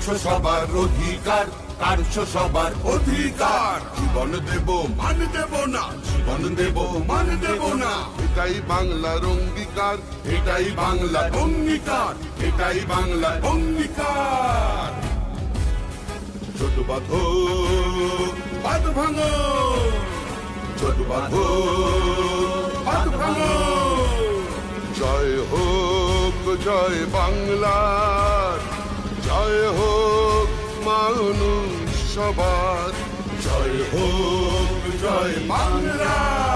কারছো সবার অধিকার কারছো সবার অধিকার। জীবন দেব, মান দেব না, জীবন দেব, মান দেব না। এটাই বাংলার অঙ্গীকার, এটাই বাংলার অঙ্গীকার, এটাই বাংলার অঙ্গীকার। ছোট বাঁধো বাদ ভাঙো। ছোট বাঁধো বাদ ভাঙো। জয় হোক, জয় বাংলার জয় হোক মানুষ সবার। জয় হোক জয় বাংলার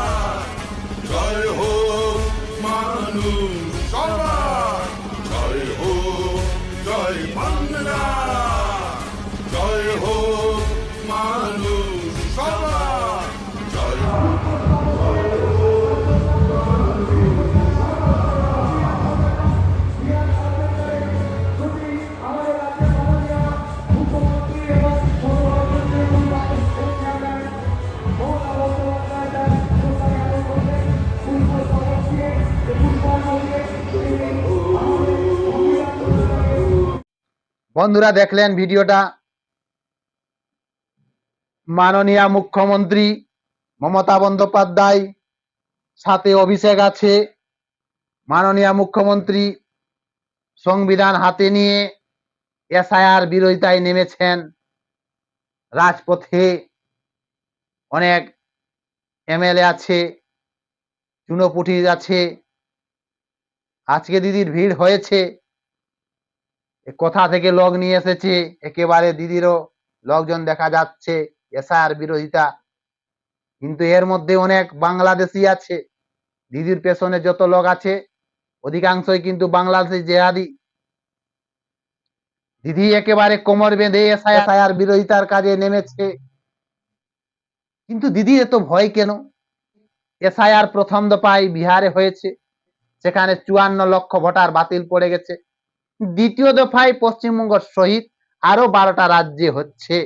বন্ধুরা দেখলেন ভিডিওটা। মাননীয় মুখ্যমন্ত্রী মমতা বন্দ্যোপাধ্যায় সাথে অভিষেক আছে। মাননীয় মুখ্যমন্ত্রী সংবিধান হাতে নিয়ে এসআইআর বিরোধিতায় নেমেছেন। রাজপথে অনেক এমএলএ আছে চুনোপুটি আছে। আজকে দিদির ভিড় হয়েছে। কোথা থেকে লোক নিয়ে এসেছে? একেবারে দিদিরও লোকজন দেখা যাচ্ছে, এসআর বিরোধিতা। কিন্তু এর মধ্যে অনেক বাংলাদেশি আছে। দিদির পেছনে যত লোক আছে, অধিকাংশই কিন্তু বাংলাদেশি জেহাদি। দিদি একেবারে কোমর বেঁধে এসআইআর বিরোধিতার কাজে নেমেছে। কিন্তু দিদির এত ভয় কেন? এসআইআর প্রথম দফায় বিহারে হয়েছে সেখানে চুয়ান্ন লক্ষ ভোটার বাতিল পড়ে গেছে। দ্বিতীয় দফায় পশ্চিমবঙ্গ সহিত আরও বারোটা রাজ্যে হচ্ছে।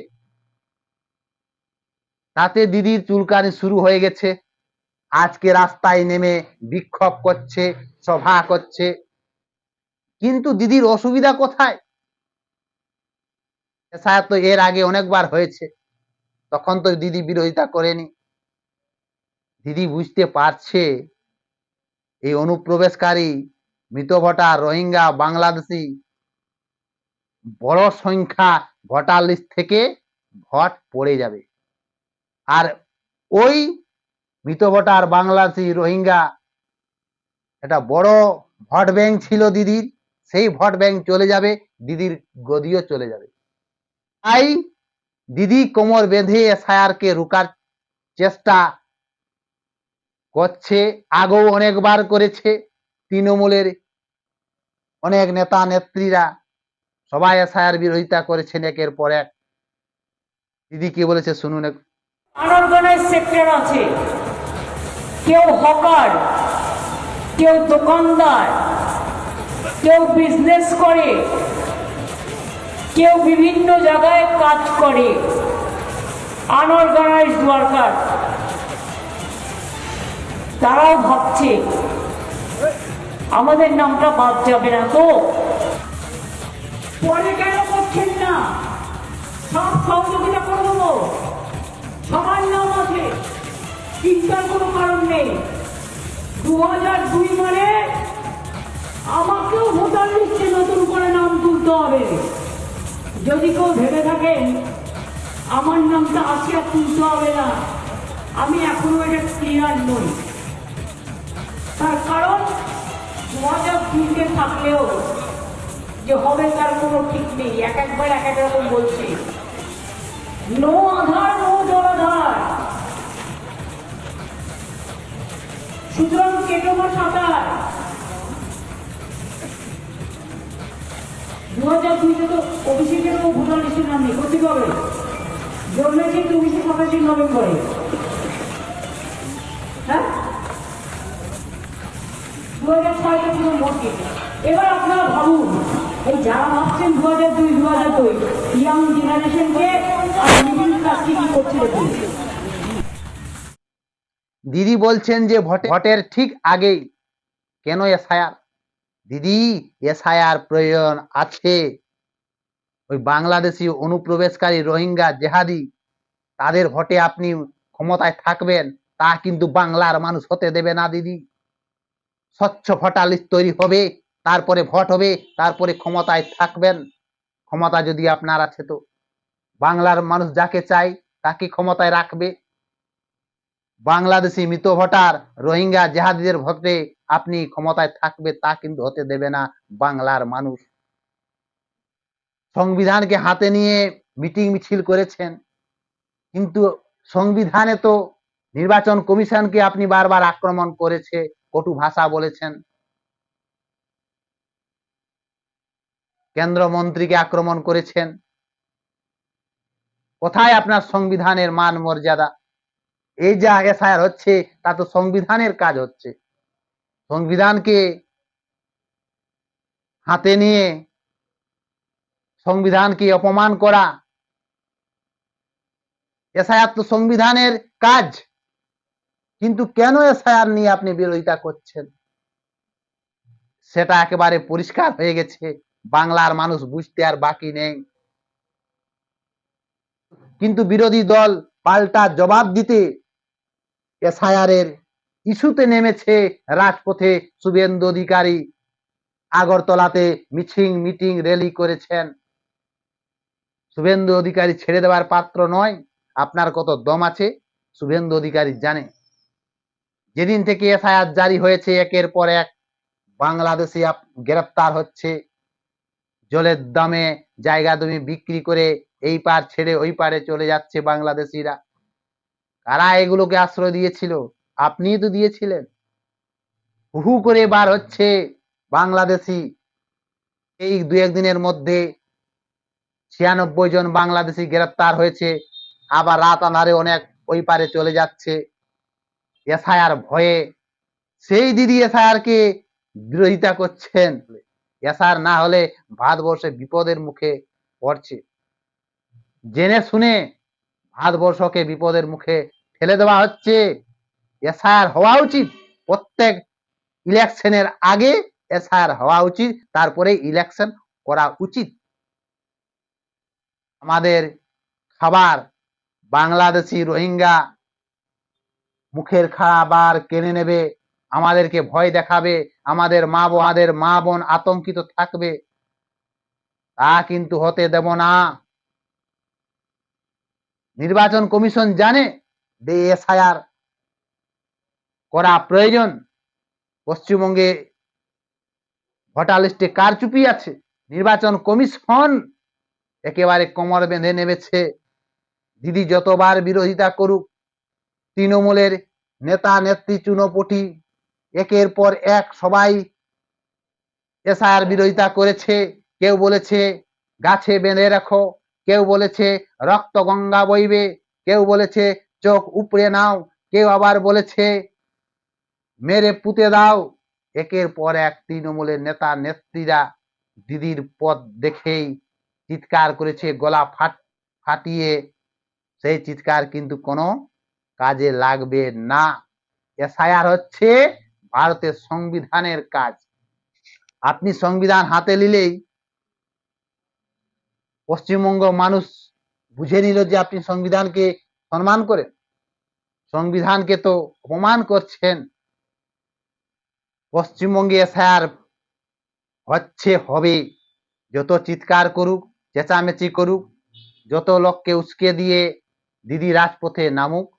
তাতে দিদির চুলকানি শুরু হয়ে গেছে। আজকে রাস্তায় নেমে বিক্ষোভ করছে, সভা করছে। কিন্তু দিদির অসুবিধা কোথায়? এসআইআর তো এর আগে অনেকবার হয়েছে। তখন তো দিদি বিরোধিতা করেনি। দিদি বুঝতে পারছে, এই অনুপ্রবেশকারী মৃত ভোটার রোহিঙ্গা, বাংলাদেশি, বড় সংখ্যা ভোটার লিস্ট থেকে ভোট পড়ে যাবে। আর ওই মৃত ভোটার বাংলাদেশি, রোহিঙ্গা এটা বড় ভোট ব্যাংক ছিল দিদির, সেই ভোট ব্যাংক চলে যাবে, দিদির গদিও চলে যাবে। তাই দিদি কোমর বেঁধে এসআইআর কে রুকার চেষ্টা করছে, আগেও অনেকবার করেছে। তৃণমূলের অনেক নেতা, নেত্রীরা সবাই এসআইআর বিরোধিতা করেছেন একের পর এক। দিদি কি বলেছে শুনুন এক- সেক্টর আছে। কেউ হকার, কেউ দোকানদার, কেউ বিজনেস করে, কেউ বিভিন্ন জায়গায় কাজ করে। আনঅর্গানাইজ ওয়ার্কার তারাও ভাবছে আমাদের নামটা বাদ যাবে না তো। পরে কেন করছেন না? সব সহযোগিতা করে দেবো। সবার নাম আছে। চিন্তার কোনো কারণ নেই। দু হাজার দুই মানে আমাকেও ভোটার লিস্টে নতুন করে নাম তুলতে হবে। যদি কেউ ভেবে থাকেন, আমার নামটা আজকে তুলতে হবে না। আমি এখনও এটা ক্লিয়ার নই। তার কারণ হাজার দুইতে থাকলেও যে হবে তার কোনো ঠিক নেই। এক একবার এক এক রকম বলছে। নো আধার, নো জলাধার সুতরাং কেটোমা সাঁতার। দু হাজার দুইতে তো অভিষেকের ও ভোটার লিস্টের নাম নেই। করতে হবে। জন্মেছে চব্বিশে সাতাশে নভেম্বরে। হাজার এবার আপনারা ভাবুন, এই যারা ভাবছেন দু হাজার দুই দু হাজার দুই ইয়াং জেনারেশনকে মিডিল ক্লাসকে কি করছে দিদি বলছেন যে ভোটে ভোটের ঠিক আগেই কেন এসআইআর? দিদি, এসআইআর প্রয়োজন আছে। ওই বাংলাদেশি অনুপ্রবেশকারী রোহিঙ্গা জেহাদি, তাদের ভোটে আপনি ক্ষমতায় থাকবেন, তা কিন্তু বাংলার মানুষ হতে দেবে না, দিদি। স্বচ্ছ ভোটার লিস্ট তৈরি হবে, তারপরে ভোট হবে, তারপরে ক্ষমতায় থাকবেন। ক্ষমতা যদি আপনার আছে তো। বাংলার মানুষ যাকে চায় তাকে ক্ষমতায় রাখবে। বাংলাদেশি মৃত ভোটার, রোহিঙ্গা জেহাদিদের ভোটে আপনি ক্ষমতায় থাকবে তা কিন্তু হতে দেবে না বাংলার মানুষ। সংবিধানকে হাতে নিয়ে মিটিং মিছিল করেছেন। কিন্তু সংবিধানে তো নির্বাচন কমিশনকে আপনি বারবার আক্রমণ করেছে। কটু ভাষা বলেছেন। কেন্দ্রমন্ত্রীকে আক্রমণ করেছেন। কোথায় আপনার সংবিধানের মান মর্যাদা? এই যা এসআইআর হচ্ছে, তা তো সংবিধানের কাজ হচ্ছে। সংবিধানকে হাতে নিয়ে সংবিধানকে অপমান করা এসআইআর তো সংবিধানের কাজ। কিন্তু কেন এসআইআর নিয়ে আপনি বিরোধিতা করছেন? সেটা একেবারে পরিষ্কার হয়ে গেছে। বাংলার মানুষ বুঝতে আর বাকি নেই। কিন্তু বিরোধী দল পাল্টা জবাব দিতে এসআইআর এর ইস্যুতে নেমেছে রাজপথে শুভেন্দু অধিকারী। আগরতলাতে মিছিং, মিটিং, র্যালি করেছেন। শুভেন্দু অধিকারী ছেড়ে দেওয়ার পাত্র নয়, আপনার কত দম আছে? শুভেন্দু অধিকারী জানে। যেদিন থেকে এফআইআর জারি হয়েছে, একের পর এক বাংলাদেশি গ্রেপ্তার হচ্ছে। জলের দামে জায়গা জমি বিক্রি করে এই পার ছেড়ে ওই পারে চলে যাচ্ছে বাংলাদেশিরা। কারা এগুলোকে আশ্রয় দিয়েছিল? আপনিই তো দিয়েছিলেন। হু করে বার হচ্ছে বাংলাদেশি। এই দু একদিনের মধ্যে ছিয়ানব্বই জন বাংলাদেশি গ্রেপ্তার হয়েছে। আবার রাত আধারে অনেক ওই পারে চলে যাচ্ছে। এসআইআর ভয়ে সেই দিদি এসআইআর কে বিরোধিতা করছেন। এসআইআর না হলে ভারতবর্ষে বিপদের মুখে পড়ছে। জেনে শুনে ভারতবর্ষকে বিপদের মুখে ঠেলে দেওয়া হচ্ছে। এসআইআর হওয়া উচিত। প্রত্যেক ইলেকশনের আগে এসআইআর হওয়া উচিত। তারপরে ইলেকশন করা উচিত। আমাদের খাবার বাংলাদেশি রোহিঙ্গা মুখের খাবার কেনে নেবে, আমাদেরকে ভয় দেখাবে, আমাদের মা বোন আমাদের মা বোন আতঙ্কিত থাকবে। তা কিন্তু হতে দেব না। নির্বাচন কমিশন জানে যে এসআইআর করা প্রয়োজন। পশ্চিমবঙ্গে ভোটার লিস্টে কারচুপি আছে। নির্বাচন কমিশন একেবারে কোমর বেঁধে নেমেছে। দিদি যতবার বিরোধিতা করুক তৃণমূলের নেতা, নেত্রী, চুনোপটি, একের পর এক সবাই এসআইআর বিরোধিতা করেছে। কেউ বলেছে, গাছে বেঁধে রাখো। কেউ বলেছে, রক্ত গঙ্গা বইবে। কেউ বলেছে, চোখ উপড়ে নাও। কেউ আবার বলেছে, মেরে পুঁতে দাও। একের পর এক তৃণমূলের নেতা, নেত্রীরা দিদির পথ দেখেই চিৎকার করেছে, গলা ফাট, ফাটিয়ে। সেই চিৎকার কিন্তু কোনো কাজে লাগবে না। এসআইআর হচ্ছে ভারতের সংবিধানের কাজ। আপনি সংবিধান হাতে নিলেই পশ্চিমবঙ্গ মানুষ বুঝে নিল যে আপনি সংবিধানকে সম্মান করেন সংবিধানকে তো অপমান করছেন। পশ্চিমবঙ্গে এসআইআর হচ্ছে, হবে। যত চিৎকার করুক, চেঁচামেচি করুক, যত লোককে উস্কে দিয়ে দিদি রাজপথে নামুক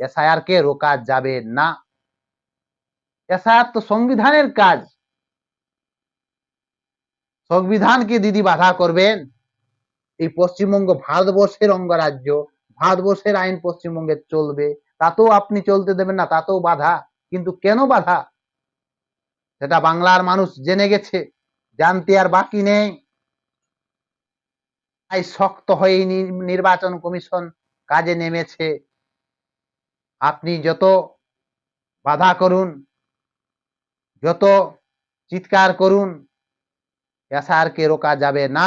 এসআইআর কে রোকা যাবে না। এসআইআর তো সংবিধানের কাজ। সংবিধানকে দিদি বাধা করবেন? এই পশ্চিমবঙ্গ ভারতবর্ষের অঙ্গরাজ্য, ভারতবর্ষের আইন পশ্চিমবঙ্গে চলবে। তাতেও আপনি চলতে দেবেন না, তাতেও বাধা। কিন্তু কেন বাধা? সেটা বাংলার মানুষ জেনে গেছে, জানতে আর বাকি নেই। তাই শক্ত হয়ে নির্বাচন কমিশন কাজে নেমেছে। আপনি যত বাধা করুন যত চিৎকার করুন এসআরকে রোকা যাবে না।